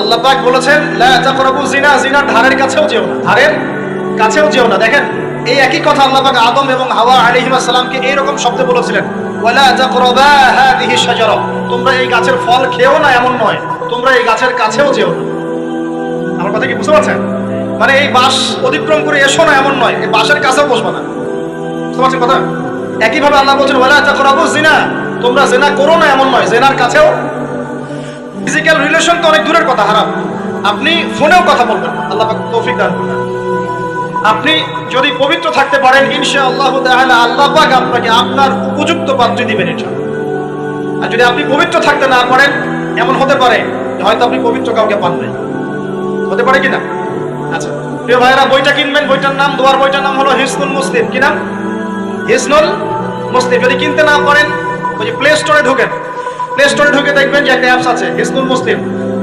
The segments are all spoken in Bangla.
আল্লাহ পাক বলেছেন জিনা জিনার ধারের কাছেও যেও না। ধারের কাছেও যেও না। দেখেন, এই একই কথা আল্লাহ পাক আদম এবং হাওয়া সালামকে এই রকম শব্দে বলেছিলেন তোমরা এই গাছের ফল না, এমন নয়। তোমরা এই গাছের কাছেও যেও না। আমার কথা কি বুঝতে পারছেন? মানে এই বাস অতিক্রম করে এসো না, এমন নয়। এই বাসের কাছেও বসবে না। বুঝতে পারছেন কথা? একইভাবে আল্লাহ বলছেন তাকরাবু জিনা তোমরা জেনা করো না, এমন নয়। জেনার কাছেও ফিজিক্যাল রিলেশন তো অনেক দূরের কথা, হারাম। আপনি ফোনেও কথা বলবেন আল্লাহ তৌফিক দান করবেন আপনি যদি পবিত্র থাকতে পারেন ইনশা আল্লাহ তাআলা আল্লাহ পাক আপনাকে আপনার উপযুক্ত পাত্রী দিবেন ইনশাআল্লাহ। আর যদি আপনি পবিত্র থাকতে না পারেন, এমন হতে পারে, হয়তো আপনি পবিত্র কাউকে পান নাই। হতে পারে কিনা? আচ্ছা প্রিয় ভাইয়েরা, বইটা কিনবেন। বইটার নাম, দোয়ার বইটার নাম হলো হিসনুল মুসলিম। কি নাম? হিসনুল মুসলিম। যদি কিনতে না পারেন, ওই যে প্লে স্টোরে ঢোকেন। প্লে স্টোরে ঢুকে দেখবেন যে একটা অ্যাপস আছে হিসনুল মুসলিম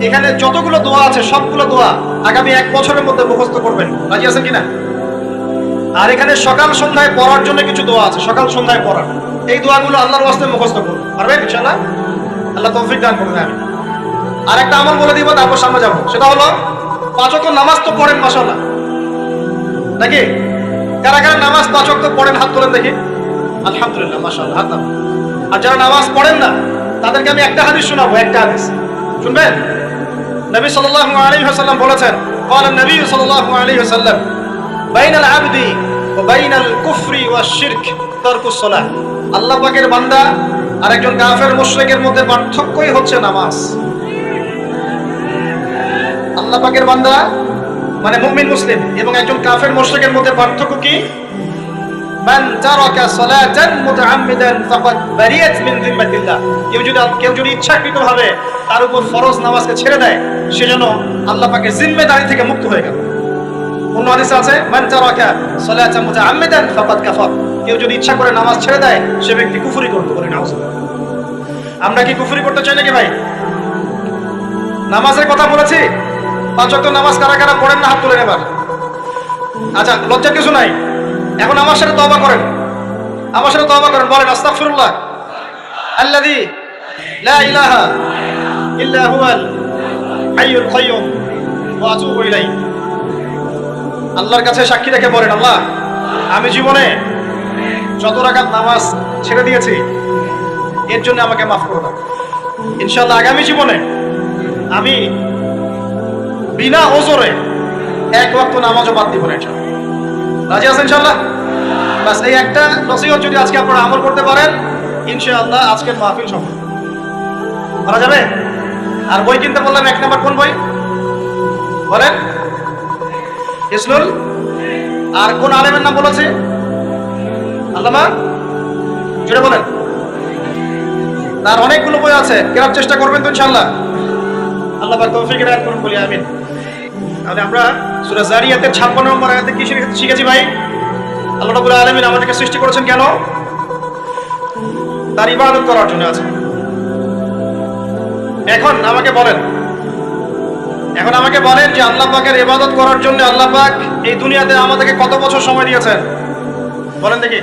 এখানে যতগুলো দোয়া আছে, সবগুলো দোয়া আগামী এক বছরের মধ্যে মুখস্থ করবেন। রাজি আছেন কিনা? আর এখানে সকাল সন্ধ্যায় পড়ার জন্য কিছু দোয়া আছে, সকাল সন্ধ্যায় পড়ার। এই দোয়াগুলো আল্লাহর ওয়াস্তে মুখস্থ করুন। পারবেন? ইনশাআল্লাহ? আল্লাহ তৌফিক দান করবেন আমি আর একটা আমল বলে দিব, তারপর সামনে যাব। সেটা হলো, পাঁচ ওয়াক্ত নামাজ তো পড়েন, মাশাআল্লাহ। নাকি? কারা কারা নামাজ পাঁচ ওয়াক্ত পড়েন, হাত তোলেন দেখি। আলহামদুলিল্লাহ, মাশাআল্লাহ, হাত আর যারা নামাজ পড়েন না তাদেরকে আমি একটা হাদিস শোনাবো একটা হাদিস শুনবেন নবী সাল্লাল্লাহু আলাইহি ওয়াসাল্লাম বলেছেন قال النبي صلى الله عليه وسلم بين العبد وبين الكفر والشرك ترك الصلاة আল্লাহ পাকের বান্দা আর একজন কাফের মুশরিকের মধ্যে পার্থক্যই হচ্ছে নামাজ আল্লাহ পাকের বান্দা মানে মুমিন মুসলিম এবং একজন কাফের মুশরিকের মধ্যে পার্থক্য কি মান তারাকা সালাতান মুতাআম্মিদান ফাকাদ বারিয়াত মিন যিম্মাতিল্লাহ। কেউ যদি কেউ যদি ইচ্ছাকৃতভাবে তার উপর ফরজ নামাজকে ছেড়ে দেয়, সে যেন আল্লাহ পাকের জিম্মেদারি থেকে মুক্ত হয়ে গেল। অন্য হাদিসে আছে, মান তারাকা সালাতান মুতাআম্মিদান ফাকাদ কাফার। কেউ যদি ইচ্ছা করে নামাজ ছেড়ে দেয়, সে ব্যক্তি কুফরি করতে পারে নামাজ আমরা কি কুফরি করতে চাই নাকি ভাই? নামাজের কথা বলেছি? পাঁচ ওয়াক্ত নামাজ কারা কারা পড়েন না হাত তুলে এবার? আচ্ছা লজ্জার কিছু নাই। এখন আমার সাথে তওবা করেন। আমার সাথে তওবা করেন, বলেন, আস্তাগফিরুল্লাহ। আল্লাযী লা ইলাহা আল্লাহর কাছে সাক্ষী রেখে বলেন, আল্লাহ, আমি জীবনে যত রাকাত নামাজ ছেড়ে দিয়েছি, এর জন্য আমাকে মাফ করে দাও। ইনশাআল্লাহ আগামী জীবনে আমি বিনা ওজরে এক ওয়াক্ত নামাজও বাদ দিব না রাজি আছেন ইনশাআল্লাহ? বাস এই একটা নসিহত যদি আজকে আপনারা আমল করতে পারেন, ইনশাআল্লাহ আজকের মাহফিল সফল। করা যাবে? আর বই কিনতে বললাম, এক নাম্বার কোন বই? বলেন। ইসলুল? আর কোন আলেমের নাম বলেছে? আল্লামা? জুড়ে বলেন। তার অনেকগুলো বই আছে, কেনার চেষ্টা করবেন তো ইনশাআল্লাহ। আল্লাহ তৌফিক রাত করুন, বলি আমিন। তাহলে আমরা সূরা জারিয়াতের 56 নম্বর আয়াতে কি শিখে- শিখেছি ভাই? আল্লাহ রাব্বুল আলামিন আমাদেরকে সৃষ্টি করেছেন কেন? তার ইবাদত করার জন্য আছে। এখন আমাকে বলেন। এখন আমাকে বলেন যে আল্লাহ পাকের ইবাদত করার জন্য আল্লাহ পাক এই দুনিয়াতে আমাদেরকে কত বছর সময় দিয়েছেন? বলেন দেখি।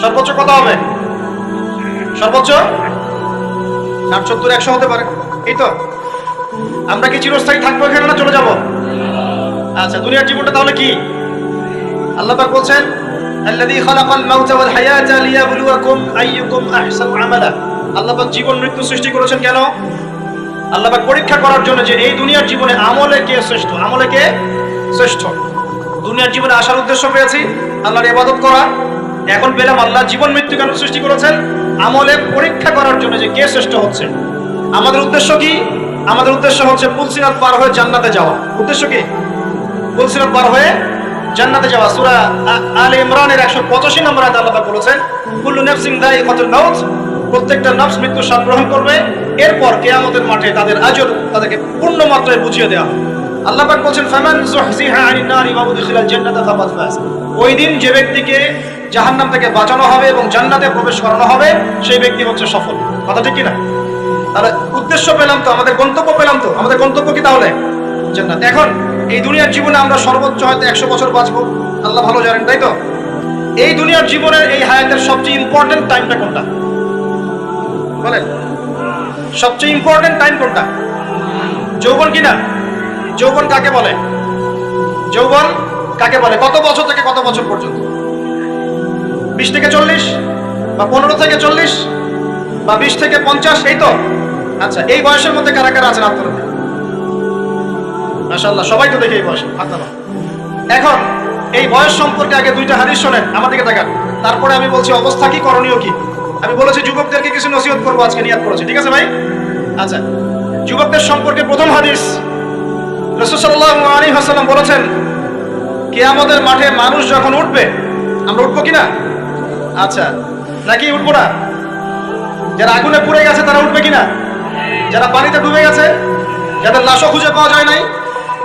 সর্বোচ্চ কত হবে? সর্বোচ্চ? ষাট সত্তর একশো হতে পারে। এই তো। আমরা কি চিরস্থায়ী থাকব এখানে না চলে যাব? আচ্ছা দুনিয়ার জীবনটা তাহলে কি? আল্লাহ পাক বলছেন, আল্লাযী খালাকাল মাউতা ওয়াল হায়াতা লিয়াবলুয়াকুম আইয়ুকুম আহসানু আমালা। আল্লাহ পাক জীবন মৃত্যু সৃষ্টি করেছেন কেন? আল্লাহ পাক পরীক্ষা করার জন্য যে এই দুনিয়ার জীবনে আমলে কে শ্রেষ্ঠ? আমলে কে শ্রেষ্ঠ? দুনিয়ার জীবনে আসার উদ্দেশ্য পেয়েছি, আল্লাহর ইবাদত করা। এখন পেলাম আল্লাহ জীবন মৃত্যু কেন সৃষ্টি করেছেন? আমলে পরীক্ষা করার জন্য যে কে শ্রেষ্ঠ হচ্ছে। আমাদের উদ্দেশ্য কি? আমাদের উদ্দেশ্য হচ্ছে পুলসিরাত পার হয়ে জান্নাতে যাওয়া। উদ্দেশ্য কি? পুলসিরাত পার হয়ে জান্নাতে যাওয়া। সূরা আলে ইমরানের 185 নম্বর আয়াতে আল্লাহ বলেছেন, কুল্লু নাফসিন দায়িকাতুল মাউত প্রত্যেকটা নফস মৃত্যু স্বাদ গ্রহণ করবে। এরপর কেয়ামতের মাঠে তাদের আজর তাদেরকে পূর্ণ মাত্রায় বুঝিয়ে দেওয়া হবে। আল্লাহ পাক বলছেন, ফামান যুহজিহা আনিন নারি ওয়া উদখিলাল জান্নাতা ফাকাদ ফাজ ওই দিন যে ব্যক্তিকে জাহান্নাম থেকে বাঁচানো হবে এবং জান্নাতে প্রবেশ করানো হবে, সেই ব্যক্তি হচ্ছে সফল। কথা ঠিক কি না তাহলে উদ্দেশ্য পেলাম তো, আমাদের গন্তব্য পেলাম তো। আমাদের গন্তব্য কি তাহলে? জান্নাত। এখন এই দুনিয়ার জীবনে আমরা সর্বোচ্চ হয়তো একশো বছর বাঁচবো। আল্লাহ ভালো জানেন, তাই তো? এই দুনিয়ার জীবনের এই হায়াতের সবচেয়ে ইম্পর্টেন্ট টাইমটা কোনটা? বলেন। সবচেয়ে ইম্পর্টেন্ট টাইম কোনটা? যৌবন কিনা যৌবন কাকে বলে? যৌবন কাকে বলে? কত বছর থেকে কত বছর পর্যন্ত? বিশ থেকে চল্লিশ? বা পনেরো থেকে চল্লিশ? বা বিশ থেকে পঞ্চাশ? এই তো? আচ্ছা এই বয়সের মধ্যে কারা কারা আছেন আপনারা মাশাল্লাহ সবাই তো দেখে এই বয়সে এখন, এই বয়স সম্পর্কে আগে দুইটা হাদিস শোনেন আমার দিকে তাকান তারপরে আমি বলছি, অবস্থা কি, করণীয় কি? আমি বলেছি, যুবকদেরকে কিছু নসিহত করব, আজকে নিয়াত করেছি। ঠিক আছে ভাই? আচ্ছা যুবকদের সম্পর্কে প্রথম হাদিস রসুল্লাহ আলী হাসালাম বলেছেন, কেয়ামতের মাঠে মানুষ যখন উঠবে, আমরা উঠবো কিনা? আচ্ছা নাকি উঠবো না? যারা আগুনে পুড়ে গেছে, তারা উঠবে কিনা? যারা পানিতে ডুবে গেছে, যাদের লাশও খুঁজে পাওয়া যায় নাই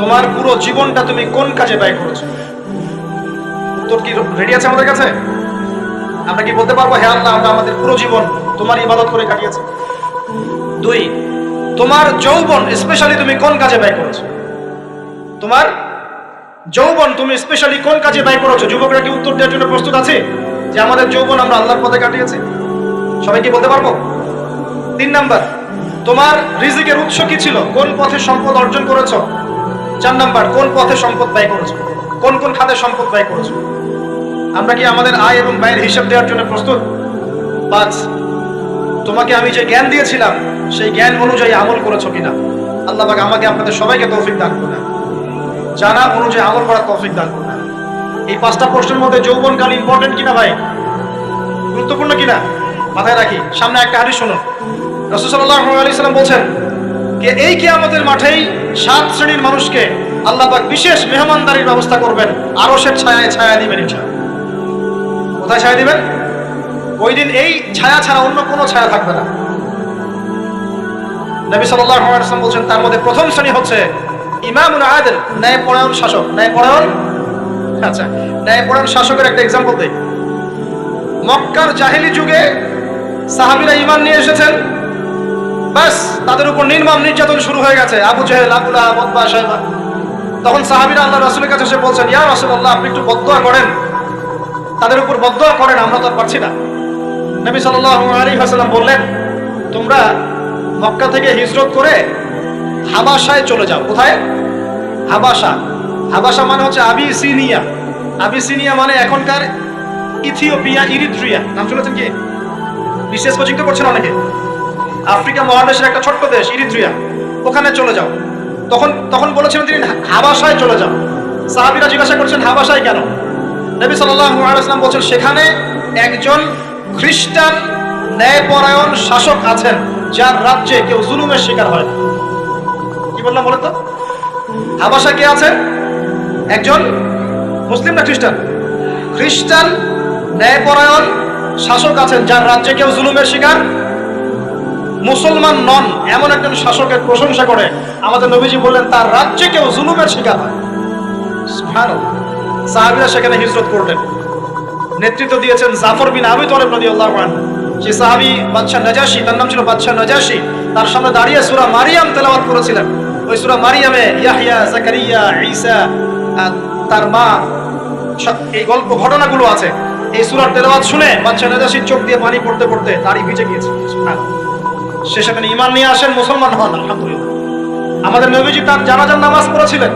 তোমার পুরো জীবনটা তুমি কোন কাজে ব্যয় করেছ? উত্তর কি রেডি আছে আমাদের কাছে? আমরা কি বলতে পারব হ্যাঁ আল্লাহ, আমরা আমাদের পুরো জীবন তোমার ইবাদত করে কাটিয়েছি? দুই, তোমার যৌবন স্পেশালি তুমি কোন কাজে ব্যয় করেছ? তোমার যৌবন তুমি স্পেশালি কোন কাজে ব্যয় করেছ? যুবকরা কি উত্তর দেওয়ার জন্য প্রস্তুত আছে? যে আমাদের যৌবন আমরা আল্লাহর পথে কাটিয়েছি। সবাই কি বলতে পারব? তিন নাম্বার, তোমার রিজিকের উৎস কি ছিল? কোন পথে সম্পদ অর্জন করেছ? চার নাম্বার, কোন পথে সম্পদ ব্যয় করেছ? কোন কোন খাতে সম্পদ ব্যয় করেছ? আমরা কি আমাদের আয় এবং ব্যয়ের হিসাব দেওয়ার জন্য প্রস্তুত? পাঁচ তোমাকে আমি যে জ্ঞান দিয়েছিলাম, সেই জ্ঞান অনুযায়ী আমল করেছ কিনা? আল্লাহ পাক আমাকে আপনাদের সবাইকে তৌফিক দান করে জানা অনুযায়ী আমল করার তৌফিক দান করে এই পাঁচটা প্রশ্নের মধ্যে যৌবনকাল ইম্পর্টেন্ট কিনা ভাই? গুরুত্বপূর্ণ কিনা? মাথায় রাখি, সামনে একটা হাদিস শুনুন। রসুল্লাহ আলী সাল্লাম বলছেন এই কিয়ামতের মাঠেই সাত শ্রেণির মানুষকে আল্লাহ পাক বিশেষ মেহমানদারির ব্যবস্থা করবেন। আরও সে ছায়ায় ছায়া দিবেন ইনশা কোথায় ছায়া দিবেন? ওই দিন এই ছায়া ছাড়া অন্য কোনো ছায়া থাকবে না। নবী সাল্লাল্লাহু আলাইহি ওয়াসাল্লাম বলছেন, তার মধ্যে প্রথম শ্রেণি হচ্ছে ইমামুল আদিল, ন্যায়পরায়ণ শাসক। ন্যায়পরায়ণ? আচ্ছা ন্যায়পরায়ণ শাসকের একটা এক্সাম্পল দেই। মক্কার জাহেলি যুগে সাহাবীরা ঈমান নিয়ে এসেছেন। বাস তাদের উপর নির্মম নির্যাতন শুরু হয়ে গেছে। আবু জাহেল, আবু লাহাব, উতবা শাইবা তখন সাহাবীরা আল্লাহ রাসূলের কাছে এসে বলছেন, ইয়া রাসূলুল্লাহ, আপনি একটু বদদোয়া করেন। তাদের উপর বদদোয়া করেন, আমরা তো পারছি না। নবী ওয়াসাল্লাম বললেন, তোমরা মক্কা থেকে হিজরত করে হাবাসায় চলে যাও। কোথায়? হাবাসা হাবাসা মানে হচ্ছে আবিসিনিয়া। আবিসিনিয়া মানে এখনকার ইথিওপিয়া, ইরিত্রিয়া। নাম শুনেছেন কি? বিশেষ কোচিং তো করছেন অনেকে? আফ্রিকা মহাদেশের একটা ছোট্ট দেশ, ইরিত্রিয়া। ওখানে চলে যাও। তখন তখন বলেছিলেন তিনি হাবাসায় চলে যাও। সাহাবিরা জিজ্ঞাসা করছেন হাবাসায় কেন? নবী ওয়াসাল্লাম বলছেন, সেখানে একজন খ্রিস্টান ন্যায়পরায়ণ শাসক আছেন, যার রাজ্যে কেউ জুলুমের শিকার হয়। কি বললাম বলে তো? হাবাসা কে আছে একজন মুসলিম না খ্রিস্টান? খ্রিস্টান ন্যায়পরায়ণ শাসক আছেন, যার রাজ্যে কেউ জুলুমের শিকার মুসলমান নন, এমন একজন শাসকের প্রশংসা করে। আমাদের নবীজি বললেন, তার রাজ্যে কেউ জুলুমের শিকার হয়। সাহাবীরা সেখানে হিজরত করলেন। নেতৃত্ব দিয়েছেন জাফর বিন আবি তলেব রাদিয়াল্লাহু আনহু। সেই সাহাবী বাদশাহ নাজাশি, তার নাম ছিল বাদশাহ নাজাশি, তার সামনে দাঁড়িয়ে সুরা মারিয়াম তেলাওয়াত করেছিলেন। ওই সুরা মারিয়ামে ইয়াহইয়া, জাকারিয়া, ঈসা তার মা এই গল্প ঘটনাগুলো আছে। এই সূরার তেলাওয়াত শুনে বাদশাহ নাজাশির চোখ দিয়ে পানি পড়তে পড়তে দাড়ি ভিজে গিয়েছে। সে সেখানে ঈমান নিয়ে আসেন মুসলমান হন, আলহামদুলিল্লাহ। আমাদের নবীজি তার জানাজার নামাজ পড়েছিলেন।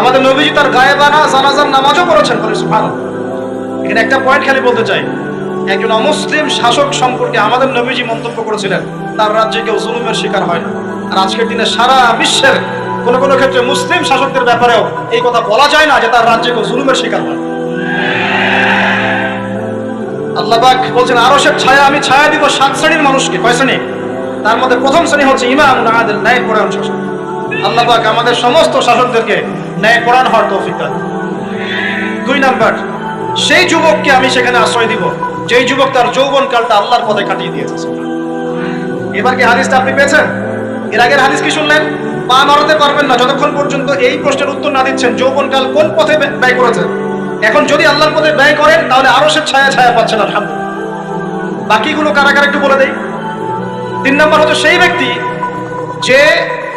আমাদের নবীজি তার গায়েবানা জানাজার নামাজও পড়েছেন সুবহানাল্লাহ। এখানে একটা পয়েন্ট খালি বলতে চাই। একজন অমুসলিম শাসক সম্পর্কে আমাদের নবীজি মন্তব্য করেছিলেন, তার রাজ্যে কেউ জুলুমের শিকার হয় না। আর আজকের দিনে সারা বিশ্বের কোন কোন ক্ষেত্রে মুসলিম শাসকদের ব্যাপারেও এই কথা বলা যায় না যে তার রাজ্যে কেউ জুলুমের শিকার হয় আল্লাহ পাক বলছেন, আরশের ছায়া, আমি ছায়া দিব সাত শ্রেণির মানুষকে। কয় শ্রেণি? তার মধ্যে প্রথম শ্রেণি হচ্ছে ইমাম আদিল ন্যায় পরায়ণ শাসক। আল্লাহ পাক আমাদের সমস্ত শাসকদেরকে ন্যায় পরায়ণ হওয়ার তৌফিক দান। দুই নাম্বার, সেই যুবককে আমি সেখানে আশ্রয় দিব, যেই যুবক তার যৌবন কালটা আল্লাহর পথে কাটিয়ে দিয়েছে। এবার কি হাদিসটা আপনি পেয়েছেন? এর আগের হাদিস কি শুনলেন? পা নড়াতে পারবেন না, যতক্ষণ পর্যন্ত এই প্রশ্নের উত্তর না দিচ্ছেন, যৌবনকাল কোন পথে ব্যয় করেছেন? এখন যদি আল্লাহর পথে ব্যয় করেন, তাহলে আরও সে ছায়া ছায়া পাচ্ছেন, আলহামদুলিল্লাহ। বাকিগুলো কারাগার একটু বলে দেই? তিন নম্বর হচ্ছে সেই ব্যক্তি যে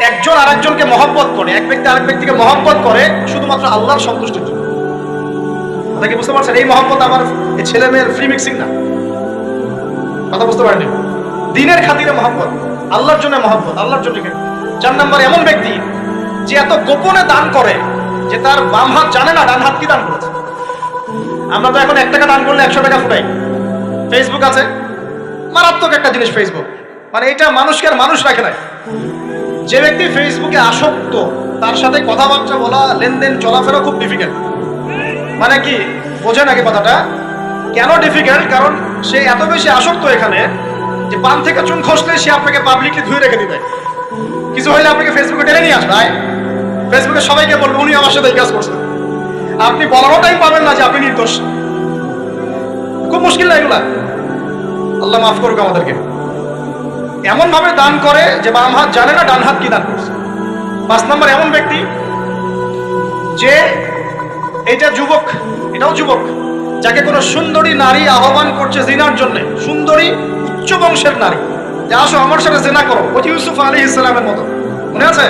একজন আরেকজনকে মহব্বত করে, এক ব্যক্তি আরেক ব্যক্তিকে মহব্বত করে শুধুমাত্র আল্লাহর সন্তুষ্টির জন্য। কথা কি বুঝতে পারছেন? এই মহব্বত আমার ছেলে মেয়ের ফ্রি মিক্সিং না। কথা বুঝতে পারেনি দিনের খাতিরে মহব্বত, আল্লাহর জন্য মহব্বত, আল্লাহর জন্য চার নম্বর, এমন ব্যক্তি যে এত গোপনে দান করে যে তার বাম হাত জানে না, ডান হাত কি দান করেছে। আমরা তো এখন এক টাকা দান করলে একশো টাকা ফুটাই। ফেসবুক আছে। মারাত্মক একটা জিনিস ফেসবুক মানে এটা মানুষকে আর মানুষ রাখে না যে ব্যক্তি ফেসবুকে আসক্ত, তার সাথে কথাবার্তা বলা, লেনদেন, চলাফেরা খুব ডিফিকাল্ট মানে কি? বোঝে নাকি কথাটা? কেন ডিফিকাল্ট কারণ সে এত বেশি আসক্ত এখানে যে পান থেকে চুন খসলে সে আপনাকে পাবলিকলি ধুয়ে রেখে দিবে। কিছু হইলে আপনাকে ফেসবুকে টেনে নিয়ে আসবে। ফেসবুকে সবাইকে বলবে, উনি আমার সাথে এই কাজ করছেন আপনি বলারও টাইম পাবেন না যে আপনি নির্দোষ। খুব মুশকিল না এগুলা? আল্লাহ মাফ করুক আমাদেরকে। এমন ভাবে দান করে যে বাম হাত জানে না, ডান হাত কি দান করছে। পাঁচ নম্বর, এমন ব্যক্তি যে এটা যুবক, এটাও যুবক, যাকে কোনো সুন্দরী নারী আহ্বান করছে জিনার জন্য। সুন্দরী উচ্চ বংশের নারী। যে আসো আমার সাথে জেনা করো। ওই ইউসুফ আলী ইসলামের মতো। মনে আছে?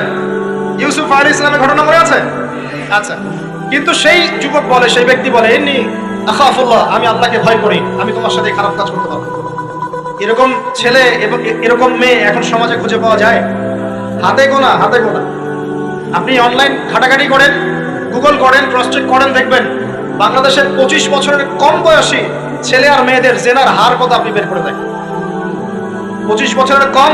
ইউসুফ আলী ইসলামের ঘটনা মনে আছে? আচ্ছা। কিন্তু সেই যুবক বলে, সেই ব্যক্তি বলে, এমনি, আখাফুল্লাহ, আমি আল্লাহকে ভয় করি। আমি তোমার সাথে খারাপ কাজ করতে পারব। এরকম ছেলে এবং এরকম মেয়ে এখন সমাজে খুঁজে পাওয়া যায়? হাতে গোনা হাতে গোনা। আপনি অনলাইন ঘাটাঘাটি করেন গুগল করেন ক্রস চেক করেন, দেখবেন বাংলাদেশের পঁচিশ বছরের কম বয়সী ছেলে আর মেয়েদের জেনার হার কত আপনি বের করে দেখেন পঁচিশ বছরের কম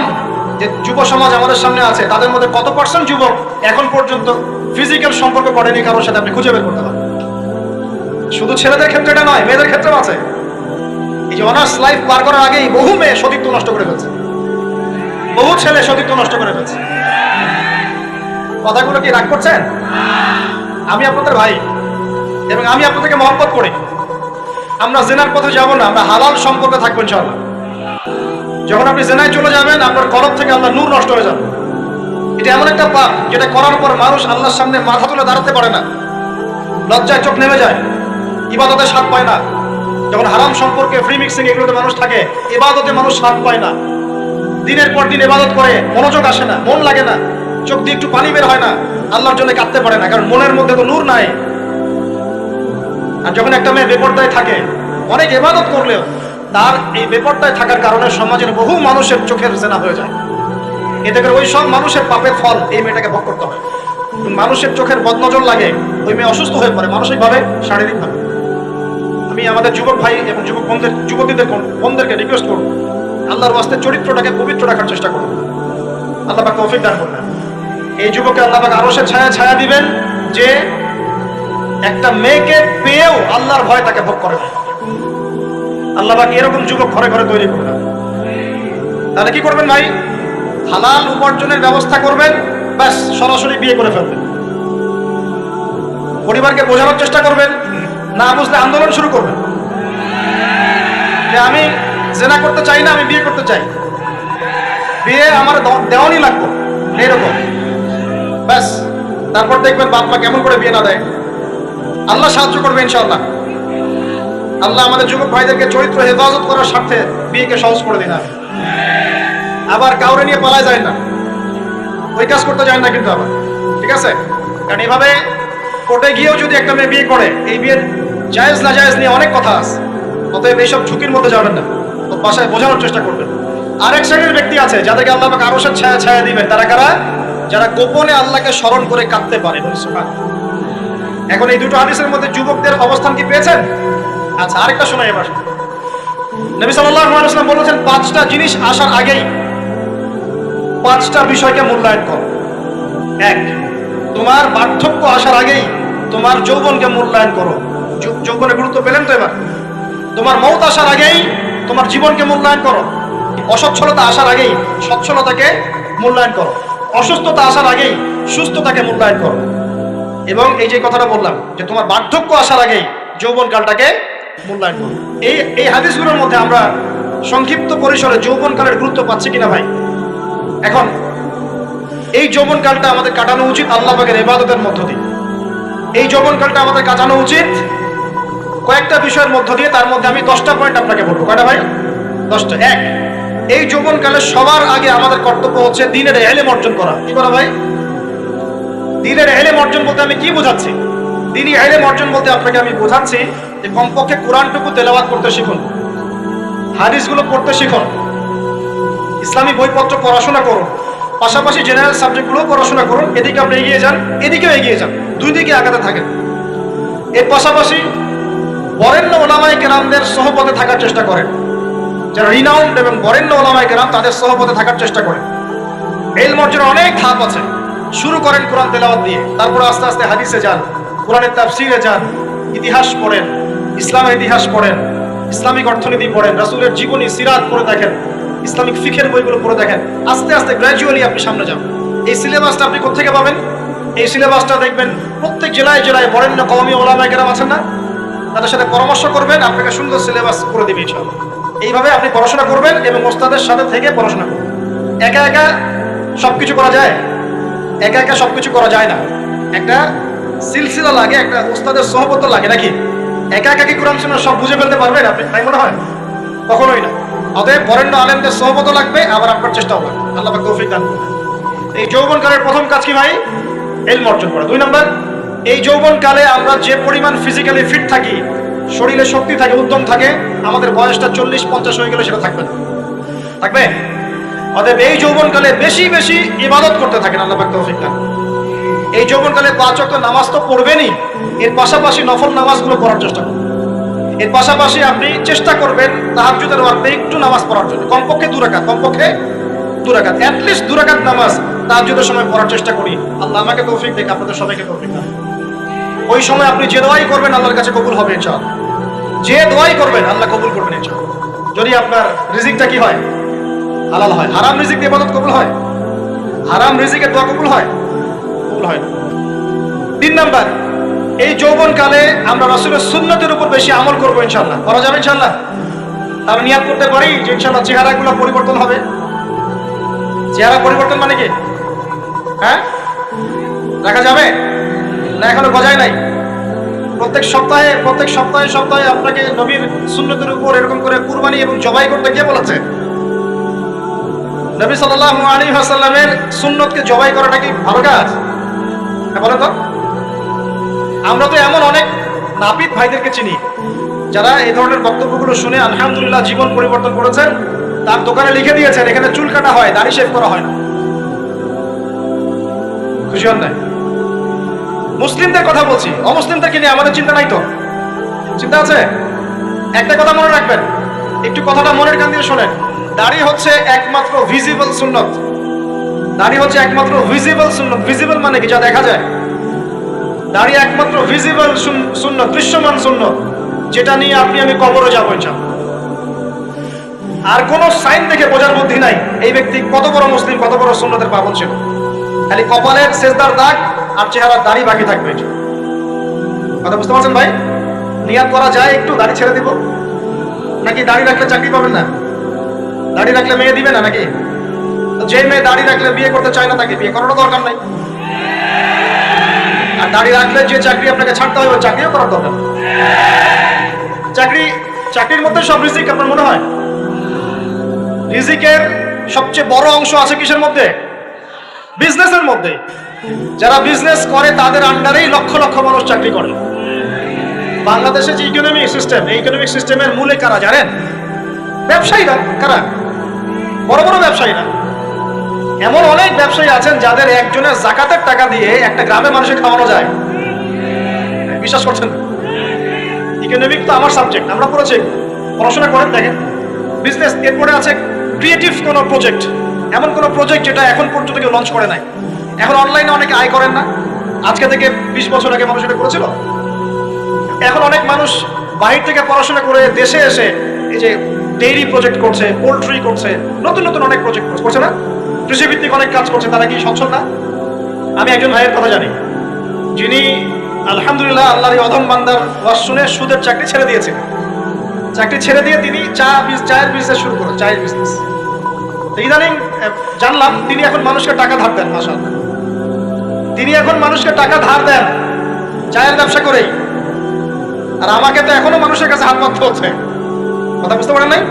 যে যুব সমাজ আমাদের সামনে আছে, তাদের মধ্যে কত পার্সেন্ট যুবক এখন পর্যন্ত ফিজিক্যাল সম্পর্ক করেনি কারোর সাথে আপনি খুঁজে বের করতে পারেন? শুধু ছেলেদের ক্ষেত্রে এটা নয়, মেয়েদের ক্ষেত্রেও আছে। এই লাইফ পার করার আগেই বহু মেয়ে সতীত্ব নষ্ট করে ফেলছে। বহু ছেলে সতীত্ব নষ্ট করে ফেলছে। কথাগুলো কি রাগ করছেন? আমি আপনাদের ভাই এবং আমি আপনাদেরকে মহব্বত করি। আমরা জেনার পথে যাব না, আমরা হালাল সম্পর্কে থাকব ইনশাআল্লাহ। যখন আপনি জেনায় চলে যাবেন, আপনার কলব থেকে আল্লাহ নূর নষ্ট হয়ে যাবে। এটা এমন একটা পাপ যেটা করার পর মানুষ আল্লাহর সামনে মাথা তুলে দাঁড়াতে পারে না। লজ্জায় চোখ নেমে যায় ইবাদতে স্বাদ পায় না। যখন হারাম সম্পর্কে ফ্রি মিক্সিং এগুলোতে মানুষ থাকে, এবাদতে মানুষ স্বাদ পায় না। দিনের পর দিন ইবাদত করে, মনোযোগ আসে না, মন লাগে না, চোখ দিয়ে একটু পানি বের হয় না, আল্লাহর জন্য কাঁদতে পারে না, কারণ মনের মধ্যে তো নূর নাই। আর যখন একটা মেয়ে বেপর্দায় থাকে, অনেক ইবাদত করলেও তার এই বেপর্দায় থাকার কারণে সমাজের বহু মানুষের চোখের জেনা হয়ে যায়। এতে করে ওই সব মানুষের পাপের ফল এই মেয়েটাকে ভোগ করতে হয়। মানুষের চোখের বদনজর লাগে, ওই মেয়ে অসুস্থ হয়ে পড়ে, মানসিকভাবে, শারীরিকভাবে। আমি আমাদের যুবক ভাই এবং যুবক বোনদের, যুবতীদের বোনদেরকে রিকোয়েস্ট করব আল্লাহর বাস্তে চরিত্রটাকে পবিত্র রাখার চেষ্টা করুন আল্লাহ পাক তৌফিক দান করবেন এই যুবককে আল্লাহ পাক আরও ছায়া ছায়া দিবেন যে একটা মেয়েকে পেয়েও আল্লাহর ভয় তাকে ভোগ করে আল্লাহ পাক এরকম যুবক ঘরে ঘরে তৈরি করবে না তাহলে কি করবেন ভাই? হালাল উপার্জনের ব্যবস্থা করবেন, ব্যাস, সরাসরি বিয়ে করে ফেলবেন। পরিবারকে বোঝানোর চেষ্টা করবেন না বুঝলে আন্দোলন শুরু করবেন যে আমি জেনা করতে চাই না, আমি বিয়ে করতে চাই। বিয়ে আমার দেওয়ানি লাগবে, এইরকম। ব্যাস, তারপর দেখবেন বাপ মা কেমন করে বিয়ে না দেয়। আল্লাহ সাহায্য করবে ইনশাআল্লাহ। আল্লাহ আমাদের যুবক ভাইদেরকে চরিত্র হেফাজত করার স্বার্থে বিয়েকে সহজ করে দিন। আবার কাউরে নিয়ে পালায় যায় না। ওই কাজ করতে যায় না কিন্তু আবার। ঠিক আছে? কারণ এভাবে কোর্টে গিয়েও যদি একটা মেয়ে বিয়ে করে, এই বিয়ের জায়েজ না জায়েজ নিয়ে অনেক কথা আছে। অতএব এইসব ঝুঁকির মধ্যে যাবেন না। তো বাসায় বোঝানোর চেষ্টা করবেন। আরেক শ্রেণির ব্যক্তি আছে, যাদেরকে আল্লাহ পাক আরও ছায়া ছায়া দিবেন। তারা কারা? যারা গোপনে আল্লাহকে স্মরণ করে কাঁদতে পারে। এখন এই দুটো হাদিসের মধ্যে যুবকদের অবস্থান কি পেয়েছেন? আচ্ছা আরেকটা শোনাই এবার। নবী ওয়াসাল্লাম বলেছেন, পাঁচটা জিনিস আসার আগেই পাঁচটা বিষয়কে মূল্যায়ন কর। এক, তোমার বার্ধক্য আসার আগেই তোমার যৌবনকে মূল্যায়ন করো। যৌ- যৌবনের গুরুত্ব পেলেন তো এবার? তোমার মৌত আসার আগেই তোমার জীবনকে মূল্যায়ন করো। অসচ্ছলতা আসার আগেই সচ্ছলতাকে মূল্যায়ন করো। অসুস্থতা আসার আগেই সুস্থতাকে মূল্যায়ন করো। এবং এই যে কথাটা বললাম, যে তোমার বার্ধক্য আসার আগেই যৌবনকালটাকে মূল্যায়ন করো। এই এই হাদিসগুলোর মধ্যে আমরা সংক্ষিপ্ত পরিসরে যৌবনকালের গুরুত্ব পাচ্ছি কিনা ভাই? এখন, এই যৌবনকালটা আমাদের কাটানো উচিত আল্লাহ পাকের ইবাদতের মধ্য দিয়ে। এই যৌবনকালটা আমাদের কাটানো উচিত কয়েকটা বিষয়ের মধ্য দিয়ে তার মধ্যে আমি দশটা পয়েন্ট আপনাকে বলব। কয়টা ভাই? দশটা। এক, এই যৌবনকালে সবার আগে আমাদের কর্তব্য হচ্ছে দিনের এলেম অর্জন করা। কি করা ভাই? দিনের এলেম অর্জন বলতে আমি কি বোঝাচ্ছি? দিনই এলেম অর্জন বলতে আপনাকে আমি বোঝাচ্ছি যে কমপক্ষে কোরআনটুকু তেলাওয়াত করতে শিখুন, হাদিসগুলো পড়তে শিখুন, ইসলামী বইপত্র পড়াশোনা করুন, পাশাপাশি জেনারেল সাবজেক্টগুলো পড়াশোনা করুন, এদিকে আপনি এগিয়ে যান, এদিকেও এগিয়ে যান, দুই দিকে আগাতে থাকেন। এর পাশাপাশি বরেণ্য ওলামাই কেরামদের সহপথে থাকার চেষ্টা করেন। যারা রিনাউন্ড এবং বরেণ্য ওলামাই কেরাম তাদের সহপথে থাকার চেষ্টা করেন। এল মর্যাদার অনেক ধাপ আছে। শুরু করেন কোরআন তেলাওয়াত দিয়ে। তারপর আস্তে আস্তে হাদিসে যান, কোরআনের তাফসিরে যান, ইতিহাস পড়েন, ইসলামের ইতিহাস পড়েন, ইসলামিক অর্থনীতি পড়েন, রাসূলের জীবনী, সিরাত পড়ে দেখেন, ইসলামিক ফিখের বইগুলো পড়ে দেখেন। আস্তে আস্তে গ্র্যাজুয়ালি আপনি সামনে যান। এই সিলেবাসটা আপনি কোথেকে পাবেন? এই সিলেবাসটা দেখবেন প্রত্যেক জেলায় জেলায় বরেণ্য কওমি ওলামায়ে কেরাম আছেন না? তাদের সাথে পরামর্শ করবেন, আপনাকে সুন্দর সিলেবাস করে দিবে এইভাবে আপনি পড়াশোনা করবেন এবং ওস্তাদের সাথে থেকে পড়াশোনা করবেন। একা একা সবকিছু করা যায়? একা একা সবকিছু করা যায় না। একটা সিলসিলা লাগে, একটা ওস্তাদের সহবত লাগে, নাকি? একা একা কি কোরআন শোনা সব বুঝে ফেলতে পারবেন আপনি? তাই মনে হয়? কখনোই না। অতএব বরেণ্য আলেমদের সহবত লাগবে, আবার আপনার চেষ্টাও লাগবে আল্লাহ তৌফিক দান এই যৌবনকালের প্রথম কাজ কি ভাই? এলম অর্জন করা। দুই নম্বর এই যৌবনকালে আমরা যে পরিমাণ ফিজিক্যালি ফিট থাকি, শরীরে শক্তি থাকে, উদ্যম থাকে, আমাদের বয়সটা চল্লিশ পঞ্চাশ হয়ে গেলে সেটা থাকবে না। থাকবে? অতএব এই যৌবনকালে বেশি বেশি ইবাদত করতে থাকেন আল্লাহ এই যৌবনকালে পাঁচ ওয়াক্ত নামাজ তো পড়বেনই, এর পাশাপাশি নফল নামাজগুলো পড়ার চেষ্টা করবেন এর পাশাপাশি আপনি চেষ্টা করবেন তাহাজ্জুদের ওয়াক্তে একটু নামাজ পড়ার জন্য। কমপক্ষে দু রাকাত, কমপক্ষে দু রাকাত অ্যাটলিস্ট দু রাকাত নামাজ তাহাজ্জুদের সময় পড়ার চেষ্টা করি। আল্লাহ আমাকে তৌফিক দেখ আপনাদের সবাইকে তৌফিক দান। ওই সময় আপনি যে দোয়াই করবেন, আল্লাহর কাছে কবুল হবে ইনশাআল্লাহ। যে দোয়াই করবেন, আল্লাহ কবুল করবেন ইনশাআল্লাহ। যদি আপনার রিজিকটা কি হয়? হালাল হয়। হারাম রিজিক দিয়ে ইবাদত কবুল হয়? হারাম রিজিকের দোয়া কবুল হয়? কবুল হয় তিন নাম্বার, এই যৌবনকালে আমরা রাসূলের সুন্নতের উপর বেশি আমল করব ইনশাল্লাহ করা যাবে ইনশাআল্লাহ? তাহলে নিয়াত করতে পারি যে ইনশাআল্লাহ চেহারাগুলো পরিবর্তন হবে। চেহারা পরিবর্তন মানে কি? হ্যাঁ? দেখা যাবে? এখনও গজায় নাই। প্রত্যেক সপ্তাহে প্রত্যেক সপ্তাহে সপ্তাহে আপনাকে নবীর সুন্নতের উপর এরকম করে কুরবানি এবং জবাই করতে কে বলেছে? নবী সাল্লাল্লাহু আলাইহি ওয়াসাল্লামের সুন্নতকে জবাই করাটা কি ভালো কাজ? হ্যাঁ বলেন তো। আমরা তো এমন অনেক নাপিত ভাইদেরকে চিনি, যারা এই ধরনের বক্তব্যগুলো শুনে আলহামদুলিল্লাহ জীবন পরিবর্তন করেছেন, তার দোকানে লিখে দিয়েছেন, এখানে চুল কাটা হয়, দাড়ি শেভ করা হয় না। খুশি হন নাই? মুসলিমদের কথা বলছি, অমুসলিমদেরকে নিয়ে আমাদের চিন্তা নাই তো? চিন্তা আছে? একটা কথা মনে রাখবেন, একটু কথাটা মনের কান দিয়ে শোনেন। দাড়ি হচ্ছে একমাত্র ভিজিবল সুন্নত। দাড়ি হচ্ছে একমাত্র ভিজিবল সুন্নত। ভিজিবল মানে কি? যা দেখা যায়। দাড়ি একমাত্র ভিজিবল সুন্নত, দৃশ্যমান সুন্নত, যেটা নিয়ে আপনি আমি কবরে যাব ইনশাআল্লাহ। আর কোন সাইন দেখে বোঝার বুদ্ধি নাই। এই ব্যক্তি কত বড় মুসলিম, কত বড় সুন্নতের পাবন ছিল। খালি কপালের শেষদার দাগ আর চেহারা দাড়ি বাকি থাকবে। কথা বুঝতে পারছেন ভাই? নিয়াত করা যায়, একটু দাড়ি ছেড়ে দিব। নাকি দাড়ি রাখলে চাকরি পাবেন না? দাড়ি রাখলে মেয়ে দিবে না নাকি? যে মেয়ে দাড়ি রাখলে বিয়ে করতে চায় না, তাকে বিয়ে করারও দরকার নাই। আর দাড়ি রাখলে যে চাকরি আপনাকে ছাড়তে হবে চাকরিও করার দরকার চাকরি, চাকরির মধ্যে সব রিজিক আপনার মনে হয়? রিজিকের সবচেয়ে বড় অংশ আছে কিসের মধ্যে? বিজনেসের মধ্যে। যারা বিজনেস করে, তাদের আন্ডারেই লক্ষ লক্ষ মানুষ চাকরি করে। বাংলাদেশে যে ইকোনমিক সিস্টেম এই ইকোনমিক সিস্টেমের মূলে কারা জানেন? ব্যবসায়ীরা, কারা? বড় বড় ব্যবসায়ীরা। এমন অনেক ব্যবসায়ী আছেন যাদের একজনের জাকাতের টাকা দিয়ে একটা গ্রামে মানুষের খাওয়ানো যায়। বিশ্বাস করছেন? ইকোনমিক তো আমার সাবজেক্ট আমরা পড়েছি পড়াশোনা করেন, দেখেন। বিজনেস এরপরে আছে ক্রিয়েটিভ কোনো প্রজেক্ট এমন কোনো প্রজেক্ট যেটা এখন পর্যন্ত কেউ লঞ্চ করে নাই। এখন অনলাইনে অনেকে আয় করেন না। আজকে থেকে বিশ বছর আগে মানুষ এটা করেছিল। এখন অনেক মানুষ বাহির থেকে পড়াশোনা করে দেশে এসে এই যে ডেইরি প্রজেক্ট করছে পোলট্রি করছে, নতুন নতুন অনেক প্রজেক্ট করছে। না? কৃষিভিত্তিক অনেক কাজ করছে, তারা কি সচ্ছল না? আমি একজন ভাইয়ের কথা জানি। যিনি আলহামদুলিল্লাহ আল্লাহর অধম বান্দার ওয়াজ শুনে সুদের চাকরি ছেড়ে দিয়েছেন। চাকরি ছেড়ে দিয়ে তিনি চা চায়ের বিজনেস শুরু করেন, চায়ের বিজনেস ইদানিং জানলাম, তিনি এখন মানুষকে টাকা ধার দেন মাসা তিনি এখন মানুষকে টাকা ধার দেন, চায়ের ব্যবসা করেই। আর আমাকে তো এখনও মানুষের কাছে হাত পাততে হচ্ছে। কথা বুঝতে পারেন নাই?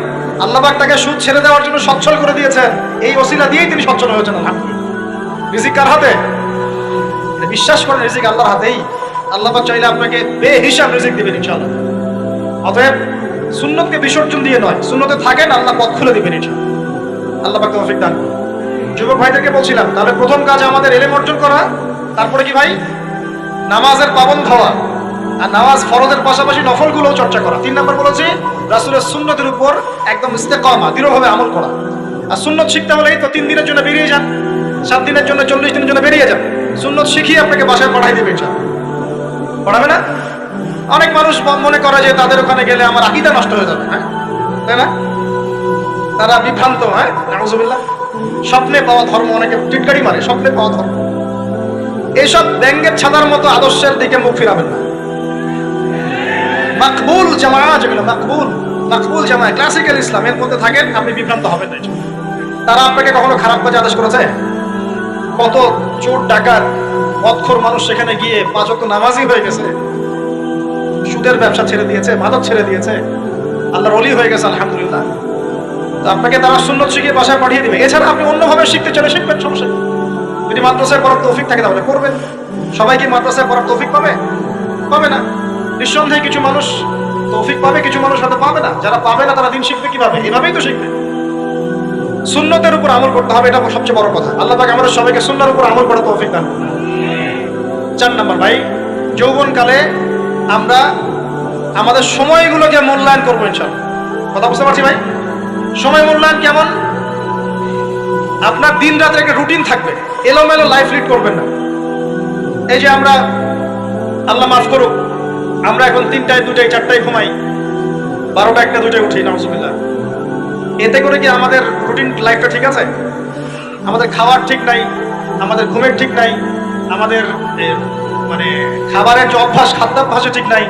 আল্লাহবাক তাকে সুদ ছেড়ে দেওয়ার জন্য সচ্ছল করে দিয়েছেন। এই অসিলা দিয়েই তিনি সচ্ছল হয়েছেন রিজিক কার হাতে? বিশ্বাস করেন, রিজিক আল্লাহর হাতেই। আল্লাহবাক চাইলে আপনাকে বে হিসাব রিজিক দিবেন, ইনশাআল্লাহ। অতএব, সুন্নতকে বিসর্জন দিয়ে নয়, সুন্নতে থাকেন, আল্লাহ পথ খুলে দিবেন, ইনশাআল্লাহ। আল্লাহ পাক তৌফিক দান। যুবক ভাইদেরকে বলছিলাম, তাহলে প্রথম কাজ আমাদের এলেম অর্জন করা। তারপরে কি ভাই? নামাজের পাবন হওয়া আর নামাজ ফরজের পাশাপাশি নফলগুলো চর্চা করা। তিন নম্বর বলেছি, রাসুলের সুন্নতের উপর একদম ইস্তেকামা, দৃঢ়ভাবে আমল করা। আর সুন্নত শিখতে হলে তো তিন দিনের জন্য বেরিয়ে যান, সাত দিনের জন্য, চল্লিশ দিনের জন্য বেরিয়ে যান। সুন্নত শিখিয়ে আপনাকে বাসায় পাঠাই দেবে ইনশাআল্লাহ। পড়াবে না? অনেক মানুষ মনে করে যে তাদের ওখানে গেলে আমার আকিদা নষ্ট হয়ে যাবে হ্যাঁ? তাই না? তারা বিভ্রান্ত হ্যাঁ? নাউজুবিল্লাহ। স্বপ্নে পাওয়া ধর্ম অনেকে টিটকারি মারে, স্বপ্নে পাওয়া ধর্ম। এইসব ব্যাঙ্গের ছাদার মতো আদর্শের দিকে মুখ ফিরাবেন না। মাকবুল জামা যেগুলো মাকবুল মাকবুল জামা ক্লাসিক্যাল ইসলামের মধ্যে থাকেন, আপনি বিভ্রান্ত হবেন না এসব। তারা আপনাকে কখনো খারাপ কাজে আদেশ করেছে? কত চোর, ডাকাত অক্ষর মানুষ সেখানে গিয়ে পাঁচ ওয়াক্ত নামাজই হয়ে গেছে। সুদের ব্যবসা ছেড়ে দিয়েছে, মাদক ছেড়ে দিয়েছে। আল্লাহর অলি হয়ে গেছে, আলহামদুলিল্লাহ। আপনাকে তারা সুন্নত শিখিয়ে বাসায় পাঠিয়ে দিবে। এছাড়া আপনি অন্যভাবে শিখতে চলে শিখবেন সমস্যা। যদি মাদ্রাসায় পড়ার তৌফিক থাকে তাহলে করবেন। সবাই কি মাদ্রাসায় পড়ার তৌফিক পাবে? পাবে না। নিঃসন্দেহে কিছু মানুষ তৌফিক পাবে, কিছু মানুষ হয়তো পাবে না। যারা পাবে না, তারা দিন শিখবে কীভাবে? এভাবেই তো শিখবে। সুন্নতের উপর আমল করতে হবে, এটা সবচেয়ে বড় কথা। আল্লাহ পাক আমাদের সবাইকে সুন্নার উপর আমল করা তৌফিক দান। চার নাম্বার ভাই, যৌবনকালে আমরা আমাদের সময়গুলোকে মূল্যায়ন করব ইনশাল্লাহ কথা বুঝতে পারছি ভাই? সময় মূল্যায়ন কেমন? আপনার দিন রাতের একটা রুটিন থাকবে। এলোমেলো লাইফ লিড করবেন না। এই যে আমরা, আল্লাহ মাফ করুক, আমরা এখন তিনটায়, দুটায়, চারটায় ঘুমাই। বারোটা একটা, দুটায় উঠি নামসুবিল্লাহ এতে করে কি আমাদের রুটিন লাইফটা ঠিক আছে? আমাদের খাওয়ার ঠিক নাই, আমাদের ঘুমের ঠিক নাই, আমাদের মানে খাবারের যে অভ্যাস, খাদ্যাভ্যাসও ঠিক নাই।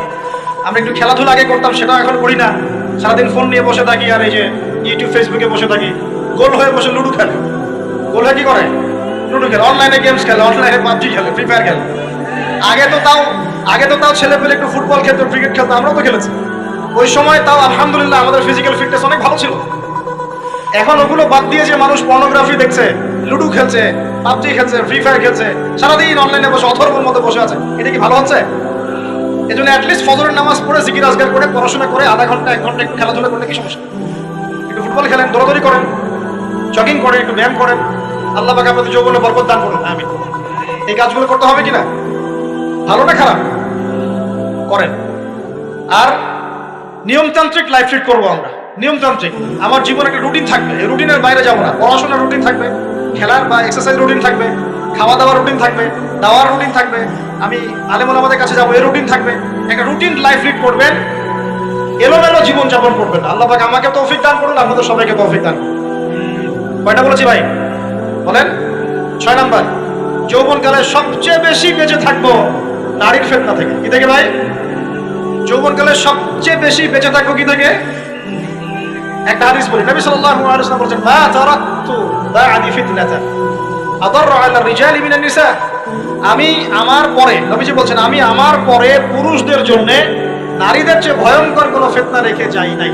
আমরা একটু খেলাধুলা আগে করতাম, সেটাও এখন করি না। সারাদিন ফোন নিয়ে বসে থাকি আর এই যে ইউটিউব ফেসবুকে বসে থাকি। গোল হয়ে বসে লুডো খেলে। গোল কি করে? লুডো খেলে। অনলাইনে গেমস খেলে অনলাইনে পাবজি খেলে ফ্রি ফায়ার খেলে। আগে তো তাও, আগে তো তাও ছেলে পেলে একটু ফুটবল খেলতো ক্রিকেট খেলতো, আমরাও তো খেলেছি। ওই সময় তাও আলহামদুলিল্লাহ আমাদের ফিজিক্যাল ফিটনেস অনেক ভালো ছিল। এখন ওগুলো বাদ দিয়ে যে মানুষ পর্নোগ্রাফি দেখছে, লুডো খেলছে পাবজি খেলছে ফ্রি ফায়ার খেলছে, সারাদিন অনলাইনে বসে, অথর্বর মতো বসে আছে। এটা কি ভালো হচ্ছে? এই জন্য অ্যাটলিস্ট ফজরের নামাজ পড়ে, জিকির, আজগার করে, পড়াশোনা করে, আধা ঘণ্টা, এক ঘণ্টা খেলাধুলা করলে কি সমস্যা? একটু ফুটবল খেলেন, দৌড়াদৌড়ি করেন জগিং করেন, একটু ব্যায়াম করেন। আল্লাহ পাকে আপনাদের যৌবনে বরকত দান করুন। আমি এই কাজগুলো করতে হবে কিনা? ভালো না খারাপ? করেন। আর নিয়মতান্ত্রিক লাইফ লিড করব আমরা। নিয়মতান্ত্রিক। আমার জীবনে একটা রুটিন থাকবে। এই রুটিনের বাইরে যাব না। পড়াশোনার রুটিন থাকবে। খেলার বা এক্সারসাইজ রুটিন থাকবে। খাওয়া দাওয়ার রুটিন থাকবে। দাওয়ার রুটিন থাকবে। আমি আলেমুল আমাদের কাছে যাব, এই রুটিন থাকবে। একটা রুটিন লাইফ লিড করবেন। এলোমেলো জীবন যাপন করবেন। আল্লাহ পাক আমাকে তৌফিক দান করুন, আপনাদের সবাইকে তৌফিক দান কয়টা বলেছি ভাই? বলেন, ছয় নাম্বার, যৌবনকালে সবচেয়ে বেশি বেঁচে থাকব নারীর ফেতনা থেকে। কি থেকে ভাই? যৌবনকালে সবচেয়ে বেশি বেঁচে থাকব কি থেকে? একটা হাদিস বলি। নবী সাল্লাল্লাহু আলাইহি ওয়াসাল্লাম মা ফিতনাতান আদার আলা রিজালি মিনান নিসা। আমি আমার পরে, নবীজি বলছেন, আমি আমার পরে পুরুষদের জন্য নারীদের চেয়ে ভয়ঙ্কর কোনো ফিতনা রেখে যাই নাই।